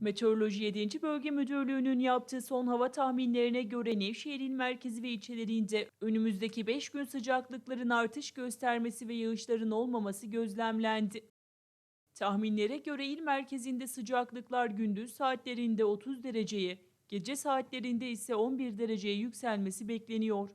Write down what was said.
Meteoroloji 7. Bölge Müdürlüğü'nün yaptığı son hava tahminlerine göre Nevşehir'in merkezi ve ilçelerinde önümüzdeki 5 gün sıcaklıkların artış göstermesi ve yağışların olmaması gözlemlendi. Tahminlere göre il merkezinde sıcaklıklar gündüz saatlerinde 30 dereceye, gece saatlerinde ise 11 dereceye yükselmesi bekleniyor.